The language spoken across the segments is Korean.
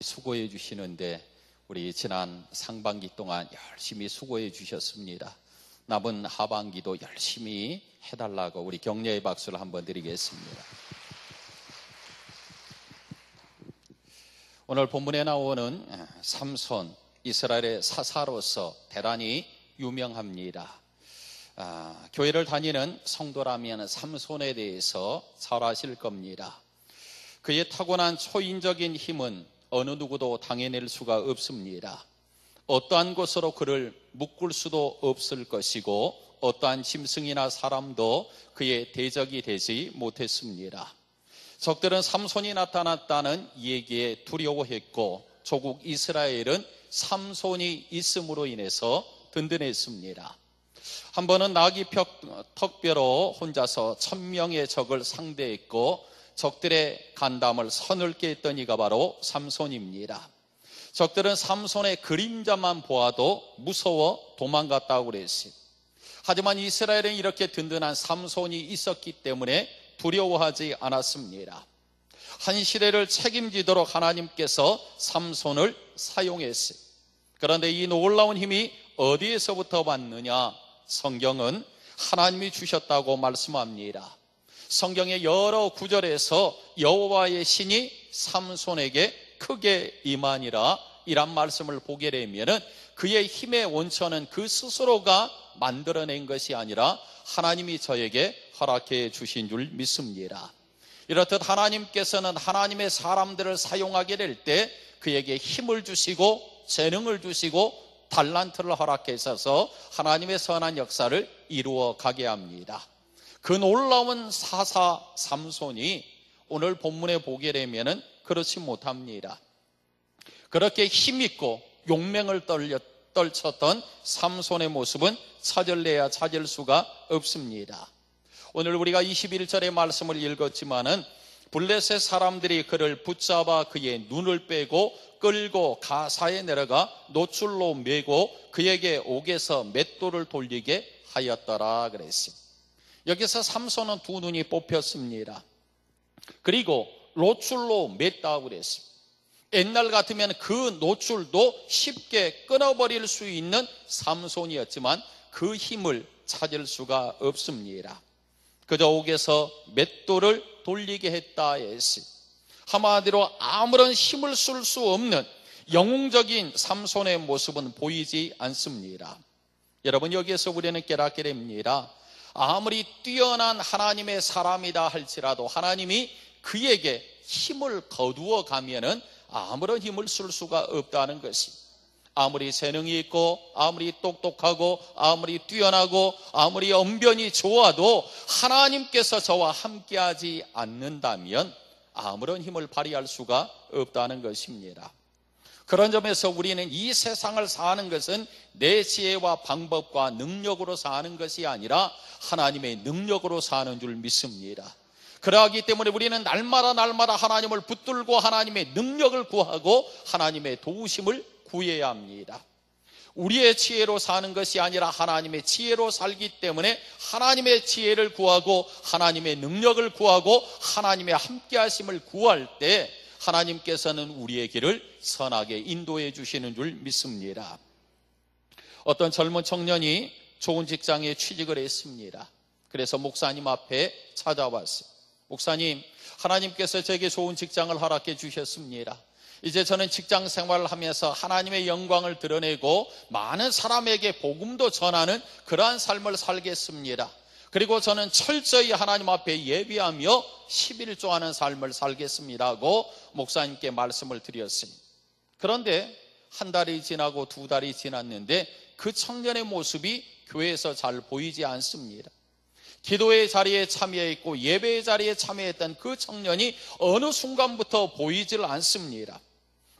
수고해 주시는데 우리 지난 상반기 동안 열심히 수고해 주셨습니다. 남은 하반기도 열심히 해달라고 우리 격려의 박수를 한번 드리겠습니다. 오늘 본문에 나오는 삼손 이스라엘의 사사로서 대단히 유명합니다. 아, 교회를 다니는 성도라면 삼손에 대해서 잘 아실 겁니다. 그의 타고난 초인적인 힘은 어느 누구도 당해낼 수가 없습니다. 어떠한 것으로 그를 묶을 수도 없을 것이고 어떠한 짐승이나 사람도 그의 대적이 되지 못했습니다. 적들은 삼손이 나타났다는 얘기에 두려워했고 조국 이스라엘은 삼손이 있음으로 인해서 든든했습니다. 한 번은 나귀 턱뼈로 혼자서 천명의 적을 상대했고 적들의 간담을 서늘게 했던 이가 바로 삼손입니다. 적들은 삼손의 그림자만 보아도 무서워 도망갔다고 그랬어요. 하지만 이스라엘은 이렇게 든든한 삼손이 있었기 때문에 두려워하지 않았습니다. 한 시대를 책임지도록 하나님께서 삼손을 사용했어요. 그런데 이 놀라운 힘이 어디에서부터 왔느냐? 성경은 하나님이 주셨다고 말씀합니다. 성경의 여러 구절에서 여호와의 신이 삼손에게 크게 임하니라 이란 말씀을 보게 되면은 그의 힘의 원천은 그 스스로가 만들어낸 것이 아니라 하나님이 저에게 허락해 주신 줄 믿습니다. 이렇듯 하나님께서는 하나님의 사람들을 사용하게 될 때 그에게 힘을 주시고 재능을 주시고 달란트를 허락해 있어서 하나님의 선한 역사를 이루어 가게 합니다. 그 놀라운 사사 삼손이 오늘 본문에 보게 되면은 그렇지 못합니다. 그렇게 힘있고 용맹을 떨려, 떨쳤던 삼손의 모습은 찾을래야 찾을 수가 없습니다. 오늘 우리가 21절의 말씀을 읽었지만은 블레셋 사람들이 그를 붙잡아 그의 눈을 빼고 끌고 가사에 내려가 노출로 메고 그에게 옥에서 맷돌을 돌리게 하였더라 그랬습니다. 여기서 삼손은 두 눈이 뽑혔습니다. 그리고 노출로 맸다고 그랬습니다. 옛날 같으면 그 노출도 쉽게 끊어버릴 수 있는 삼손이었지만 그 힘을 찾을 수가 없습니다. 그저 옥에서 맷돌을 돌리게 했다 했습 한마디로 아무런 힘을 쓸 수 없는 영웅적인 삼손의 모습은 보이지 않습니다. 여러분 여기에서 우리는 깨닫게 됩니다. 아무리 뛰어난 하나님의 사람이다 할지라도 하나님이 그에게 힘을 거두어 가면은 아무런 힘을 쓸 수가 없다는 것이 아무리 재능이 있고 아무리 똑똑하고 아무리 뛰어나고 아무리 언변이 좋아도 하나님께서 저와 함께하지 않는다면 아무런 힘을 발휘할 수가 없다는 것입니다. 그런 점에서 우리는 이 세상을 사는 것은 내 지혜와 방법과 능력으로 사는 것이 아니라 하나님의 능력으로 사는 줄 믿습니다. 그러하기 때문에 우리는 날마다 날마다 하나님을 붙들고 하나님의 능력을 구하고 하나님의 도우심을 구해야 합니다. 우리의 지혜로 사는 것이 아니라 하나님의 지혜로 살기 때문에 하나님의 지혜를 구하고 하나님의 능력을 구하고 하나님의 함께 하심을 구할 때 하나님께서는 우리의 길을 선하게 인도해 주시는 줄 믿습니다. 어떤 젊은 청년이 좋은 직장에 취직을 했습니다. 그래서 목사님 앞에 찾아왔어요. 목사님, 하나님께서 제게 좋은 직장을 허락해 주셨습니다. 이제 저는 직장 생활을 하면서 하나님의 영광을 드러내고 많은 사람에게 복음도 전하는 그러한 삶을 살겠습니다. 그리고 저는 철저히 하나님 앞에 예비하며 11조 하는 삶을 살겠습니다고 목사님께 말씀을 드렸습니다. 그런데 한 달이 지나고 두 달이 지났는데 그 청년의 모습이 교회에서 잘 보이지 않습니다. 기도의 자리에 참여했고 예배의 자리에 참여했던 그 청년이 어느 순간부터 보이질 않습니다.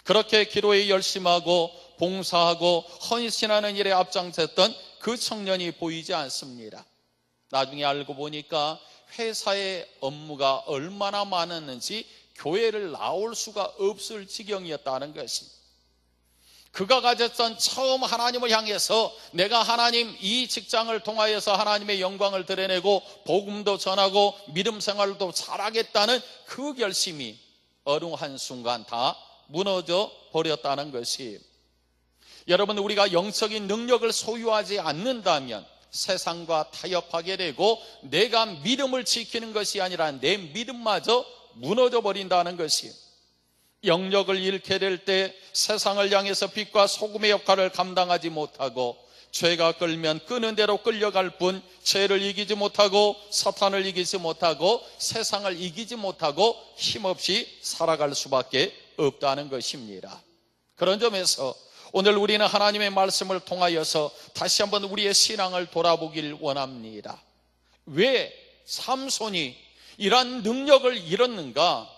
그렇게 기도에 열심하고 봉사하고 헌신하는 일에 앞장섰던 그 청년이 보이지 않습니다. 나중에 알고 보니까 회사의 업무가 얼마나 많았는지 교회를 나올 수가 없을 지경이었다는 것입니다. 그가 가졌던 처음 하나님을 향해서 내가 하나님 이 직장을 통하여서 하나님의 영광을 드러내고 복음도 전하고 믿음 생활도 잘하겠다는 그 결심이 어느 한순간 다 무너져 버렸다는 것이 여러분 우리가 영적인 능력을 소유하지 않는다면 세상과 타협하게 되고 내가 믿음을 지키는 것이 아니라 내 믿음마저 무너져 버린다는 것이 영역을 잃게 될 때 세상을 향해서 빛과 소금의 역할을 감당하지 못하고 죄가 끌면 끄는 대로 끌려갈 뿐 죄를 이기지 못하고 사탄을 이기지 못하고 세상을 이기지 못하고 힘없이 살아갈 수밖에 없다는 것입니다. 그런 점에서 오늘 우리는 하나님의 말씀을 통하여서 다시 한번 우리의 신앙을 돌아보길 원합니다. 왜 삼손이 이러한 능력을 잃었는가?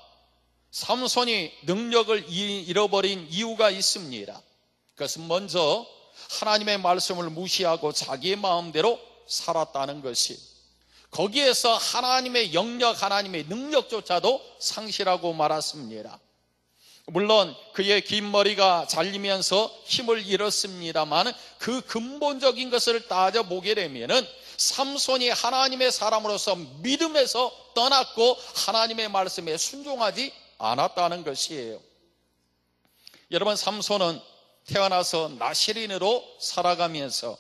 삼손이 능력을 잃어버린 이유가 있습니다. 그것은 먼저 하나님의 말씀을 무시하고 자기의 마음대로 살았다는 것이 거기에서 하나님의 영역, 하나님의 능력조차도 상실하고 말았습니다. 물론 그의 긴 머리가 잘리면서 힘을 잃었습니다만 그 근본적인 것을 따져보게 되면은 삼손이 하나님의 사람으로서 믿음에서 떠났고 하나님의 말씀에 순종하지 않았다는 것이에요. 여러분 삼손은 태어나서 나시린으로 살아가면서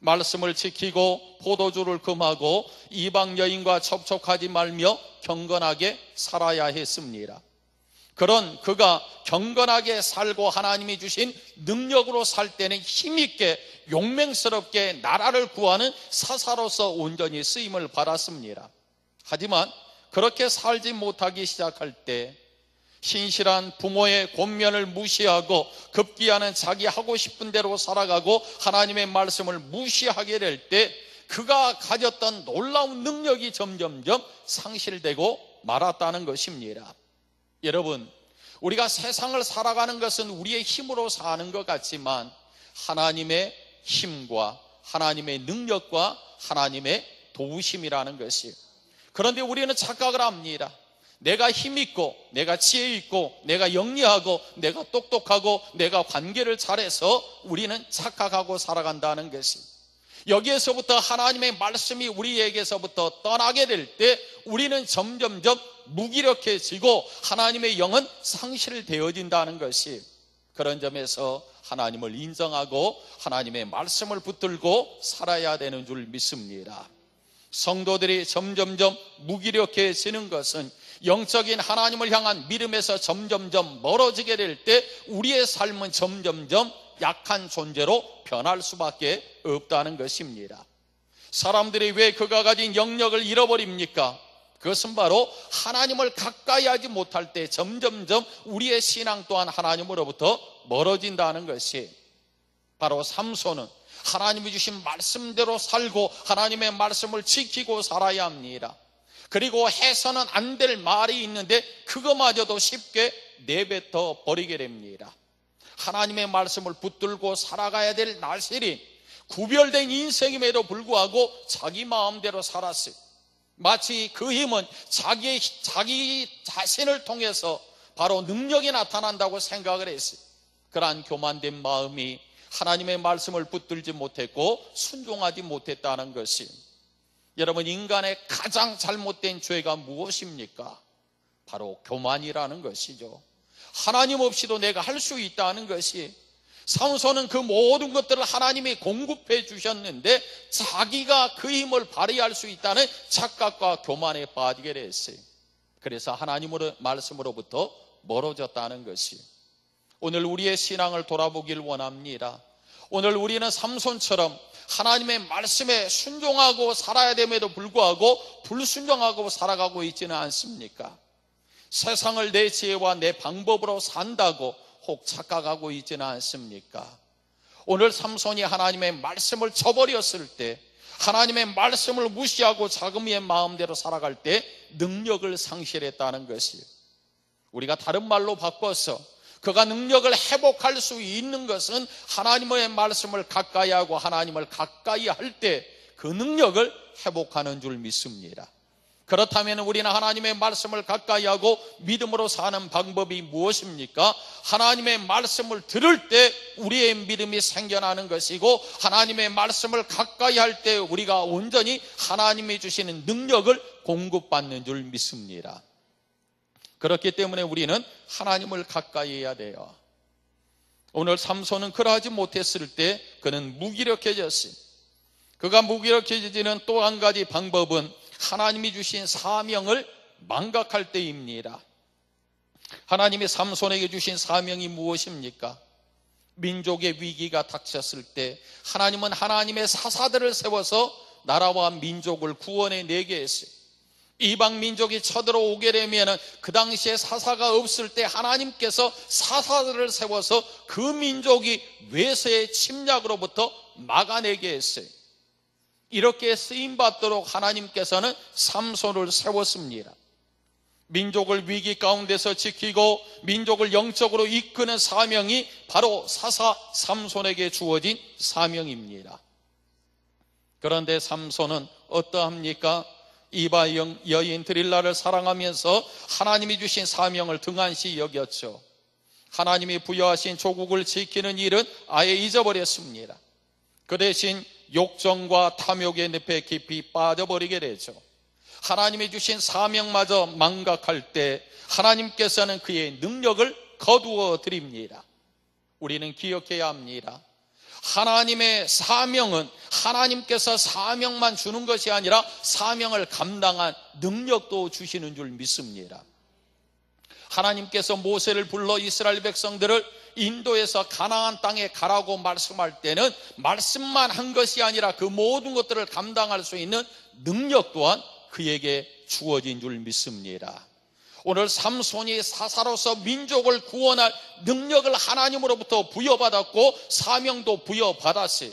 말씀을 지키고 포도주를 금하고 이방 여인과 접촉하지 말며 경건하게 살아야 했습니다. 그런 그가 경건하게 살고 하나님이 주신 능력으로 살 때는 힘있게 용맹스럽게 나라를 구하는 사사로서 온전히 쓰임을 받았습니다. 하지만 그렇게 살지 못하기 시작할 때 신실한 부모의 권면을 무시하고 급기야는 자기 하고 싶은 대로 살아가고 하나님의 말씀을 무시하게 될 때 그가 가졌던 놀라운 능력이 점점점 상실되고 말았다는 것입니다. 여러분, 우리가 세상을 살아가는 것은 우리의 힘으로 사는 것 같지만 하나님의 힘과 하나님의 능력과 하나님의 도우심이라는 것이 그런데 우리는 착각을 합니다. 내가 힘있고, 내가 지혜있고, 내가 영리하고, 내가 똑똑하고, 내가 관계를 잘해서 우리는 착각하고 살아간다는 것이. 여기에서부터 하나님의 말씀이 우리에게서부터 떠나게 될 때 우리는 점점점 무기력해지고 하나님의 영은 상실되어진다는 것이 그런 점에서 하나님을 인정하고 하나님의 말씀을 붙들고 살아야 되는 줄 믿습니다. 성도들이 점점점 무기력해지는 것은 영적인 하나님을 향한 믿음에서 점점점 멀어지게 될 때 우리의 삶은 점점점 약한 존재로 변할 수밖에 없다는 것입니다. 사람들이 왜 그가 가진 영역을 잃어버립니까? 그것은 바로 하나님을 가까이 하지 못할 때 점점점 우리의 신앙 또한 하나님으로부터 멀어진다는 것이 바로 삼손은 하나님이 주신 말씀대로 살고 하나님의 말씀을 지키고 살아야 합니다. 그리고 해서는 안 될 말이 있는데 그거마저도 쉽게 내뱉어 버리게 됩니다. 하나님의 말씀을 붙들고 살아가야 될 나실이 구별된 인생임에도 불구하고 자기 마음대로 살았어요. 마치 그 힘은 자기, 자기 자신을 통해서 바로 능력이 나타난다고 생각을 했어요. 그러한 교만된 마음이 하나님의 말씀을 붙들지 못했고 순종하지 못했다는 것이 여러분 인간의 가장 잘못된 죄가 무엇입니까? 바로 교만이라는 것이죠. 하나님 없이도 내가 할 수 있다는 것이 삼손은 그 모든 것들을 하나님이 공급해 주셨는데 자기가 그 힘을 발휘할 수 있다는 착각과 교만에 빠지게 됐어요. 그래서 하나님으로 말씀으로부터 멀어졌다는 것이 오늘 우리의 신앙을 돌아보길 원합니다. 오늘 우리는 삼손처럼 하나님의 말씀에 순종하고 살아야 됨에도 불구하고 불순종하고 살아가고 있지는 않습니까? 세상을 내 지혜와 내 방법으로 산다고 혹 착각하고 있지는 않습니까? 오늘 삼손이 하나님의 말씀을 저버렸을 때 하나님의 말씀을 무시하고 자금의 마음대로 살아갈 때 능력을 상실했다는 것이 우리가 다른 말로 바꿔서 그가 능력을 회복할 수 있는 것은 하나님의 말씀을 가까이 하고 하나님을 가까이 할 때 그 능력을 회복하는 줄 믿습니다. 그렇다면 우리는 하나님의 말씀을 가까이 하고 믿음으로 사는 방법이 무엇입니까? 하나님의 말씀을 들을 때 우리의 믿음이 생겨나는 것이고 하나님의 말씀을 가까이 할 때 우리가 온전히 하나님이 주시는 능력을 공급받는 줄 믿습니다. 그렇기 때문에 우리는 하나님을 가까이 해야 돼요. 오늘 삼손은 그러하지 못했을 때 그는 무기력해졌어요. 그가 무기력해지는 또 한 가지 방법은 하나님이 주신 사명을 망각할 때입니다. 하나님이 삼손에게 주신 사명이 무엇입니까? 민족의 위기가 닥쳤을 때 하나님은 하나님의 사사들을 세워서 나라와 민족을 구원해 내게 했어요. 이방 민족이 쳐들어오게 되면 그 당시에 사사가 없을 때 하나님께서 사사들을 세워서 그 민족이 외세의 침략으로부터 막아내게 했어요. 이렇게 쓰임 받도록 하나님께서는 삼손을 세웠습니다. 민족을 위기 가운데서 지키고 민족을 영적으로 이끄는 사명이 바로 사사 삼손에게 주어진 사명입니다. 그런데 삼손은 어떠합니까? 이바 여인 드릴라를 사랑하면서 하나님이 주신 사명을 등한시 여겼죠. 하나님이 부여하신 조국을 지키는 일은 아예 잊어버렸습니다. 그 대신 욕정과 탐욕의 늪에 깊이 빠져버리게 되죠. 하나님이 주신 사명마저 망각할 때 하나님께서는 그의 능력을 거두어 드립니다. 우리는 기억해야 합니다. 하나님의 사명은 하나님께서 사명만 주는 것이 아니라 사명을 감당한 능력도 주시는 줄 믿습니다. 하나님께서 모세를 불러 이스라엘 백성들을 인도에서 가나안 땅에 가라고 말씀할 때는 말씀만 한 것이 아니라 그 모든 것들을 감당할 수 있는 능력 또한 그에게 주어진 줄 믿습니다. 오늘 삼손이 사사로서 민족을 구원할 능력을 하나님으로부터 부여받았고 사명도 부여받았어요.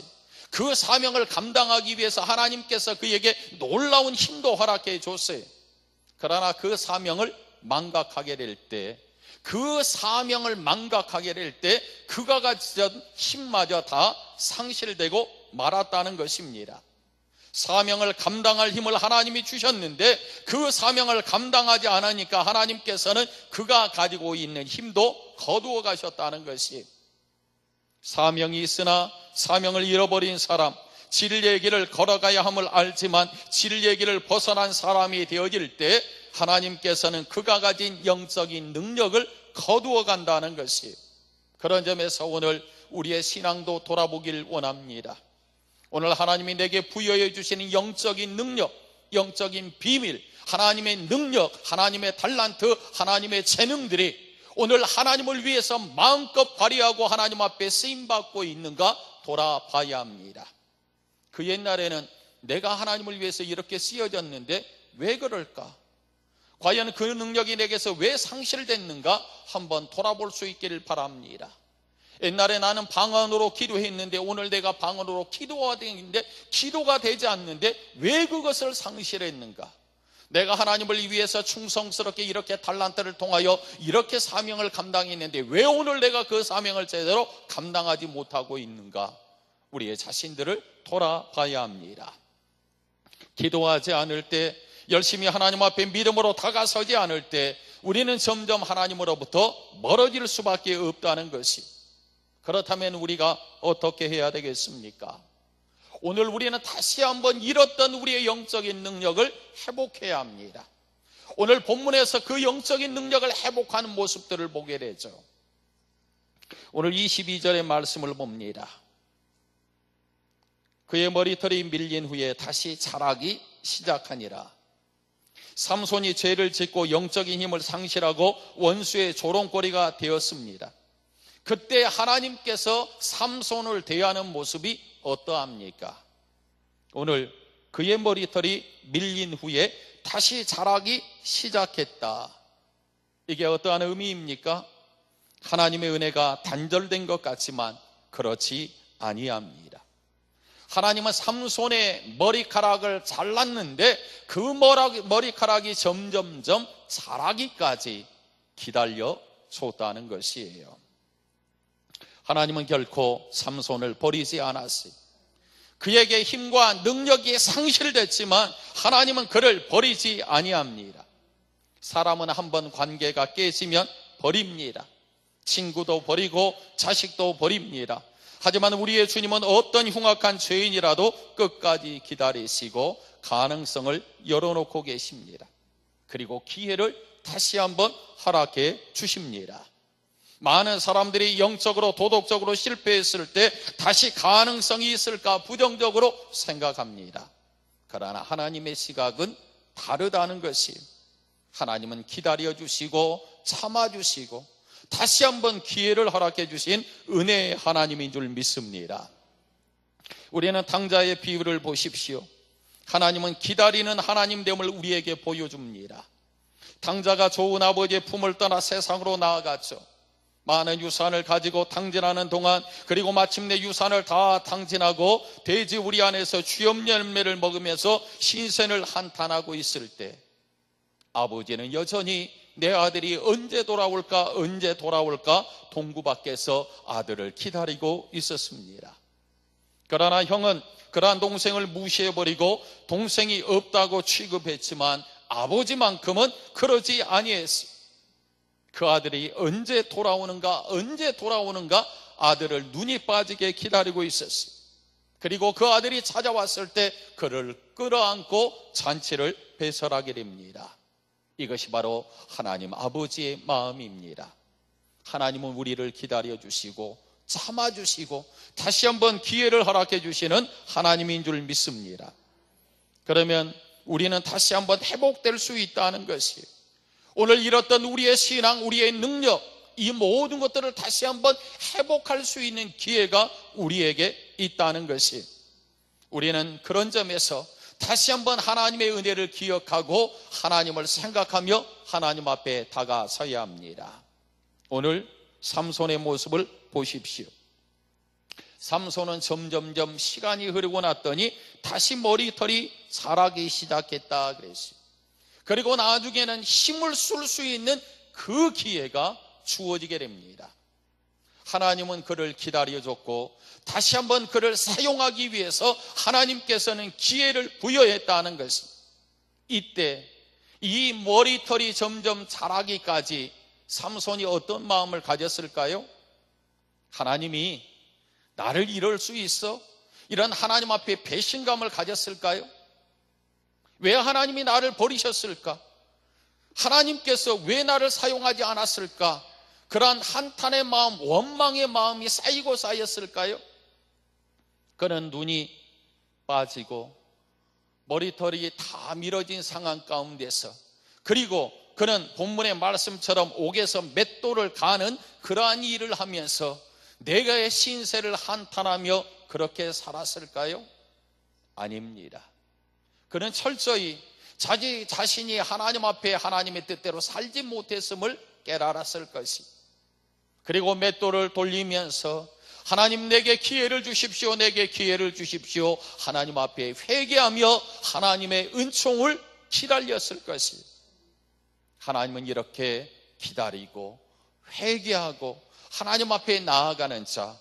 그 사명을 감당하기 위해서 하나님께서 그에게 놀라운 힘도 허락해 줬어요. 그러나 그 사명을 망각하게 될 때, 그 사명을 망각하게 될 때, 그가 가진 힘마저 다 상실되고 말았다는 것입니다. 사명을 감당할 힘을 하나님이 주셨는데 그 사명을 감당하지 않으니까 하나님께서는 그가 가지고 있는 힘도 거두어 가셨다는 것이 사명이 있으나 사명을 잃어버린 사람 진리의 길을 걸어가야 함을 알지만 진리의 길을 벗어난 사람이 되어질 때 하나님께서는 그가 가진 영적인 능력을 거두어 간다는 것이 그런 점에서 오늘 우리의 신앙도 돌아보길 원합니다. 오늘 하나님이 내게 부여해 주시는 영적인 능력, 영적인 비밀, 하나님의 능력, 하나님의 달란트, 하나님의 재능들이 오늘 하나님을 위해서 마음껏 발휘하고 하나님 앞에 쓰임 받고 있는가 돌아봐야 합니다. 그 옛날에는 내가 하나님을 위해서 이렇게 쓰여졌는데 왜 그럴까? 과연 그 능력이 내게서 왜 상실됐는가 한번 돌아볼 수 있기를 바랍니다. 옛날에 나는 방언으로 기도했는데 오늘 내가 방언으로 기도가 되는데 기도가 되지 않는데 왜 그것을 상실했는가? 내가 하나님을 위해서 충성스럽게 이렇게 달란트를 통하여 이렇게 사명을 감당했는데 왜 오늘 내가 그 사명을 제대로 감당하지 못하고 있는가? 우리의 자신들을 돌아봐야 합니다. 기도하지 않을 때 열심히 하나님 앞에 믿음으로 다가서지 않을 때 우리는 점점 하나님으로부터 멀어질 수밖에 없다는 것이 그렇다면 우리가 어떻게 해야 되겠습니까? 오늘 우리는 다시 한번 잃었던 우리의 영적인 능력을 회복해야 합니다. 오늘 본문에서 그 영적인 능력을 회복하는 모습들을 보게 되죠. 오늘 22절의 말씀을 봅니다. 그의 머리털이 밀린 후에 다시 자라기 시작하니라. 삼손이 죄를 짓고 영적인 힘을 상실하고 원수의 조롱거리가 되었습니다. 그때 하나님께서 삼손을 대하는 모습이 어떠합니까? 오늘 그의 머리털이 밀린 후에 다시 자라기 시작했다. 이게 어떠한 의미입니까? 하나님의 은혜가 단절된 것 같지만 그렇지 아니합니다. 하나님은 삼손의 머리카락을 잘랐는데 그 머리카락이 점점점 자라기까지 기다려 줬다는 것이에요. 하나님은 결코 삼손을 버리지 않았어요. 그에게 힘과 능력이 상실됐지만 하나님은 그를 버리지 아니합니다. 사람은 한번 관계가 깨지면 버립니다. 친구도 버리고 자식도 버립니다. 하지만 우리의 주님은 어떤 흉악한 죄인이라도 끝까지 기다리시고 가능성을 열어놓고 계십니다. 그리고 기회를 다시 한번 허락해 주십니다. 많은 사람들이 영적으로 도덕적으로 실패했을 때 다시 가능성이 있을까 부정적으로 생각합니다. 그러나 하나님의 시각은 다르다는 것이 하나님은 기다려 주시고 참아 주시고 다시 한번 기회를 허락해 주신 은혜의 하나님인 줄 믿습니다. 우리는 당자의 비유를 보십시오. 하나님은 기다리는 하나님됨을 우리에게 보여줍니다. 당자가 좋은 아버지의 품을 떠나 세상으로 나아갔죠. 많은 유산을 가지고 당진하는 동안 그리고 마침내 유산을 다 당진하고 돼지 우리 안에서 주염 열매를 먹으면서 신선을 한탄하고 있을 때 아버지는 여전히 내 아들이 언제 돌아올까 언제 돌아올까 동구 밖에서 아들을 기다리고 있었습니다. 그러나 형은 그러한 동생을 무시해버리고 동생이 없다고 취급했지만 아버지만큼은 그러지 아니했어요. 그 아들이 언제 돌아오는가, 언제 돌아오는가 아들을 눈이 빠지게 기다리고 있었어요. 그리고 그 아들이 찾아왔을 때 그를 끌어안고 잔치를 배설하게 됩니다. 이것이 바로 하나님 아버지의 마음입니다. 하나님은 우리를 기다려 주시고 참아 주시고 다시 한번 기회를 허락해 주시는 하나님인 줄 믿습니다. 그러면 우리는 다시 한번 회복될 수 있다는 것이에요. 오늘 잃었던 우리의 신앙, 우리의 능력, 이 모든 것들을 다시 한번 회복할 수 있는 기회가 우리에게 있다는 것이 우리는 그런 점에서 다시 한번 하나님의 은혜를 기억하고 하나님을 생각하며 하나님 앞에 다가서야 합니다. 오늘 삼손의 모습을 보십시오. 삼손은 점점점 시간이 흐르고 났더니 다시 머리털이 자라기 시작했다 그랬어요. 그리고 나중에는 힘을 쓸 수 있는 그 기회가 주어지게 됩니다. 하나님은 그를 기다려줬고 다시 한번 그를 사용하기 위해서 하나님께서는 기회를 부여했다는 것입니다. 이때 이 머리털이 점점 자라기까지 삼손이 어떤 마음을 가졌을까요? 하나님이 나를 이럴 수 있어? 이런 하나님 앞에 배신감을 가졌을까요? 왜 하나님이 나를 버리셨을까? 하나님께서 왜 나를 사용하지 않았을까? 그러한 한탄의 마음, 원망의 마음이 쌓이고 쌓였을까요? 그는 눈이 빠지고 머리털이 다 밀어진 상황 가운데서 그리고 그는 본문의 말씀처럼 옥에서 맷돌을 가는 그러한 일을 하면서 내가의 신세를 한탄하며 그렇게 살았을까요? 아닙니다. 그는 철저히 자기 자신이 하나님 앞에 하나님의 뜻대로 살지 못했음을 깨달았을 것이. 그리고 맷돌을 돌리면서 하나님 내게 기회를 주십시오. 내게 기회를 주십시오. 하나님 앞에 회개하며 하나님의 은총을 기다렸을 것이. 하나님은 이렇게 기다리고 회개하고 하나님 앞에 나아가는 자,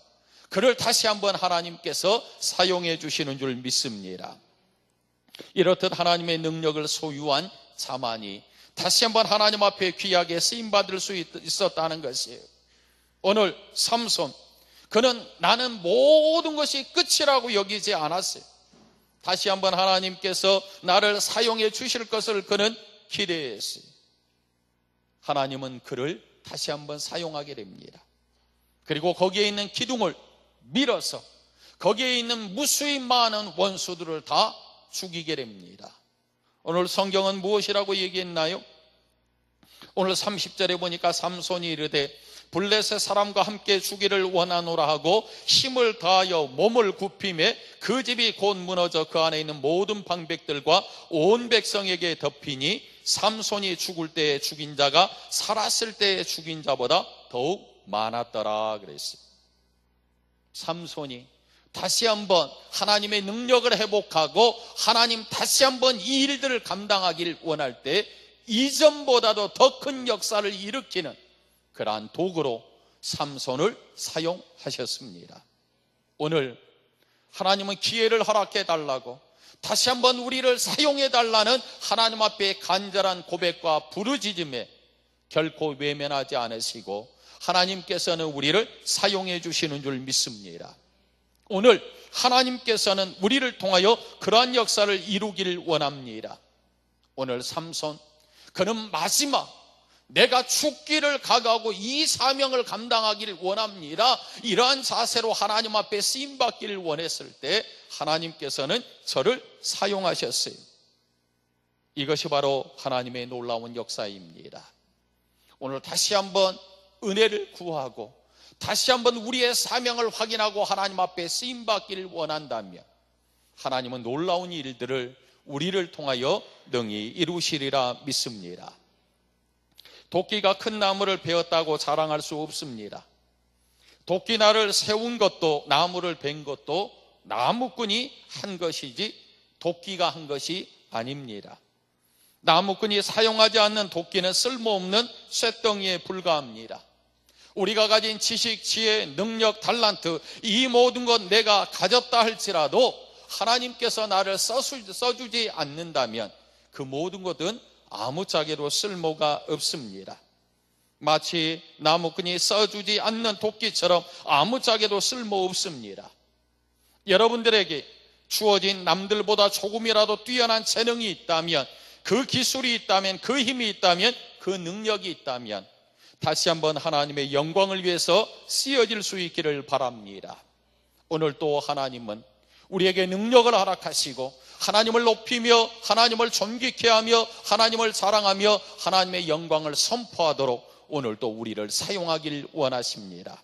그를 다시 한번 하나님께서 사용해 주시는 줄 믿습니다. 이렇듯 하나님의 능력을 소유한 자만이 다시 한번 하나님 앞에 귀하게 쓰임 받을 수 있었다는 것이에요. 오늘 삼손 그는 나는 모든 것이 끝이라고 여기지 않았어요. 다시 한번 하나님께서 나를 사용해 주실 것을 그는 기대했어요. 하나님은 그를 다시 한번 사용하게 됩니다. 그리고 거기에 있는 기둥을 밀어서 거기에 있는 무수히 많은 원수들을 다 죽이게 됩니다. 오늘 성경은 무엇이라고 얘기했나요? 오늘 30절에 보니까 삼손이 이르되 블레셋 사람과 함께 주기를 원하노라 하고 힘을 다하여 몸을 굽힘에 그 집이 곧 무너져 그 안에 있는 모든 방백들과 온 백성에게 덮이니 삼손이 죽을 때에 죽인 자가 살았을 때에 죽인 자보다 더욱 많았더라 그랬어요. 삼손이 다시 한번 하나님의 능력을 회복하고 하나님 다시 한번 이 일들을 감당하길 원할 때 이전보다도 더 큰 역사를 일으키는 그러한 도구로 삼손을 사용하셨습니다. 오늘 하나님은 기회를 허락해 달라고 다시 한번 우리를 사용해 달라는 하나님 앞에 간절한 고백과 부르짖음에 결코 외면하지 않으시고 하나님께서는 우리를 사용해 주시는 줄 믿습니다. 오늘 하나님께서는 우리를 통하여 그러한 역사를 이루기를 원합니다. 오늘 삼손 그는 마지막 내가 죽기를 각오하고 이 사명을 감당하기를 원합니다. 이러한 자세로 하나님 앞에 쓰임 받기를 원했을 때 하나님께서는 저를 사용하셨어요. 이것이 바로 하나님의 놀라운 역사입니다. 오늘 다시 한번 은혜를 구하고 다시 한번 우리의 사명을 확인하고 하나님 앞에 쓰임 받기를 원한다면 하나님은 놀라운 일들을 우리를 통하여 능히 이루시리라 믿습니다. 도끼가 큰 나무를 베었다고 자랑할 수 없습니다. 도끼나를 세운 것도 나무를 벤 것도 나무꾼이 한 것이지 도끼가 한 것이 아닙니다. 나무꾼이 사용하지 않는 도끼는 쓸모없는 쇳덩이에 불과합니다. 우리가 가진 지식, 지혜, 능력, 달란트 이 모든 것 내가 가졌다 할지라도 하나님께서 나를 써주지 않는다면 그 모든 것은 아무짝에도 쓸모가 없습니다. 마치 나무꾼이 써주지 않는 도끼처럼 아무짝에도 쓸모 없습니다. 여러분들에게 주어진 남들보다 조금이라도 뛰어난 재능이 있다면 그 기술이 있다면 그 힘이 있다면 그 능력이 있다면 다시 한번 하나님의 영광을 위해서 쓰여질 수 있기를 바랍니다. 오늘 또 하나님은 우리에게 능력을 허락하시고 하나님을 높이며 하나님을 존귀케 하며 하나님을 자랑하며 하나님의 영광을 선포하도록 오늘도 우리를 사용하길 원하십니다.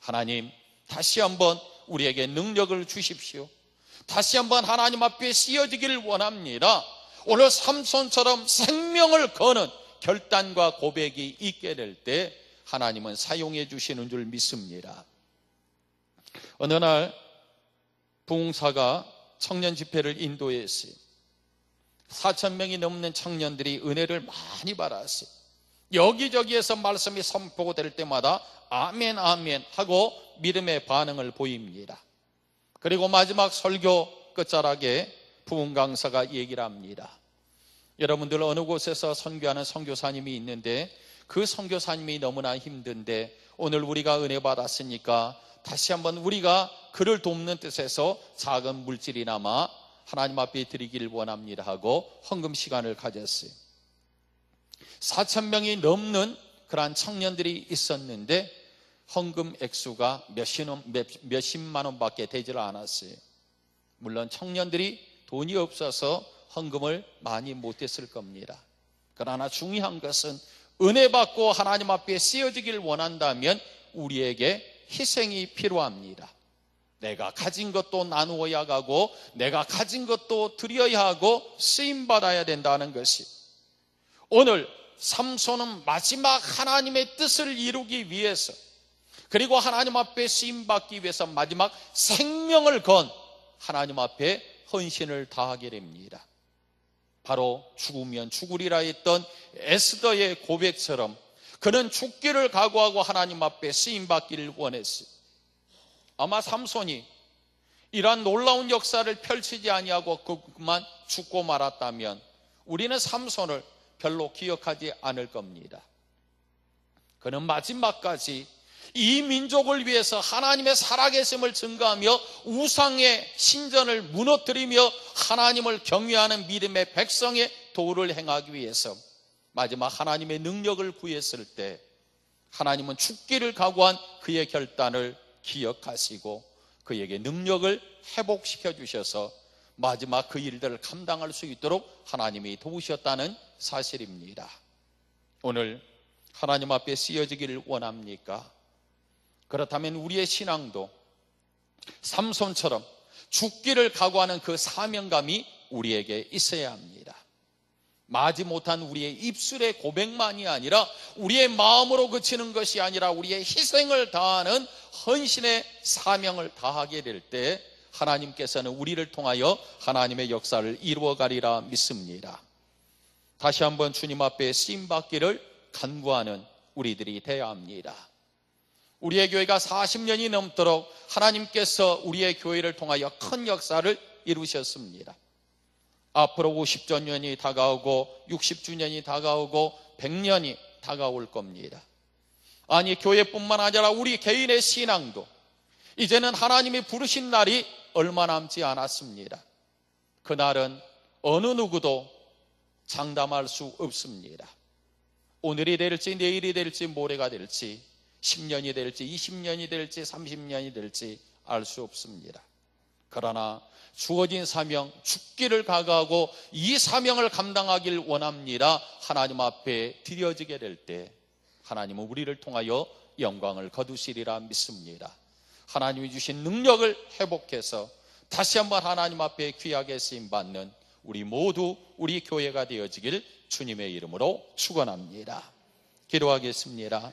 하나님, 다시 한번 우리에게 능력을 주십시오. 다시 한번 하나님 앞에 쓰여지기를 원합니다. 오늘 삼손처럼 생명을 거는 결단과 고백이 있게 될 때 하나님은 사용해 주시는 줄 믿습니다. 어느 날 부흥사가 청년 집회를 인도했어요. 4천 명이 넘는 청년들이 은혜를 많이 받았어요. 여기저기에서 말씀이 선포될 때마다 아멘 아멘 하고 믿음의 반응을 보입니다. 그리고 마지막 설교 끝자락에 부흥 강사가 얘기를 합니다. 여러분들 어느 곳에서 선교하는 선교사님이 있는데 그 선교사님이 너무나 힘든데 오늘 우리가 은혜 받았으니까 다시 한번 우리가 그를 돕는 뜻에서 작은 물질이나마 하나님 앞에 드리기를 원합니다 하고 헌금 시간을 가졌어요. 4천 명이 넘는 그러한 청년들이 있었는데 헌금 액수가 몇십, 몇십만 원밖에 되질 않았어요. 물론 청년들이 돈이 없어서 헌금을 많이 못했을 겁니다. 그러나 중요한 것은 은혜 받고 하나님 앞에 쓰여지길 원한다면 우리에게 희생이 필요합니다. 내가 가진 것도 나누어야 하고 내가 가진 것도 드려야 하고 쓰임 받아야 된다는 것이 오늘 삼손은 마지막 하나님의 뜻을 이루기 위해서 그리고 하나님 앞에 쓰임 받기 위해서 마지막 생명을 건 하나님 앞에 헌신을 다하게 됩니다. 바로 죽으면 죽으리라 했던 에스더의 고백처럼 그는 죽기를 각오하고 하나님 앞에 쓰임 받기를 원했어요. 아마 삼손이 이러한 놀라운 역사를 펼치지 아니하고 그만 죽고 말았다면 우리는 삼손을 별로 기억하지 않을 겁니다. 그는 마지막까지 이 민족을 위해서 하나님의 살아계심을 증거하며 우상의 신전을 무너뜨리며 하나님을 경외하는 믿음의 백성의 도를 행하기 위해서 마지막 하나님의 능력을 구했을 때 하나님은 죽기를 각오한 그의 결단을 기억하시고 그에게 능력을 회복시켜 주셔서 마지막 그 일들을 감당할 수 있도록 하나님이 도우셨다는 사실입니다. 오늘 하나님 앞에 쓰여지기를 원합니까? 그렇다면 우리의 신앙도 삼손처럼 죽기를 각오하는 그 사명감이 우리에게 있어야 합니다. 마지 못한 우리의 입술의 고백만이 아니라 우리의 마음으로 그치는 것이 아니라 우리의 희생을 다하는 헌신의 사명을 다하게 될 때 하나님께서는 우리를 통하여 하나님의 역사를 이루어가리라 믿습니다. 다시 한번 주님 앞에 쓰임 받기를 간구하는 우리들이 되어야 합니다. 우리의 교회가 40년이 넘도록 하나님께서 우리의 교회를 통하여 큰 역사를 이루셨습니다. 앞으로 50주년이 다가오고 60주년이 다가오고 100년이 다가올 겁니다. 아니, 교회뿐만 아니라 우리 개인의 신앙도 이제는 하나님이 부르신 날이 얼마 남지 않았습니다. 그날은 어느 누구도 장담할 수 없습니다. 오늘이 될지 내일이 될지 모레가 될지 10년이 될지 20년이 될지 30년이 될지 알 수 없습니다. 그러나 주어진 사명, 죽기를 각오하고 이 사명을 감당하길 원합니다. 하나님 앞에 드려지게 될 때 하나님은 우리를 통하여 영광을 거두시리라 믿습니다. 하나님이 주신 능력을 회복해서 다시 한번 하나님 앞에 귀하게 쓰임 받는 우리 모두 우리 교회가 되어지길 주님의 이름으로 축원합니다. 기도하겠습니다.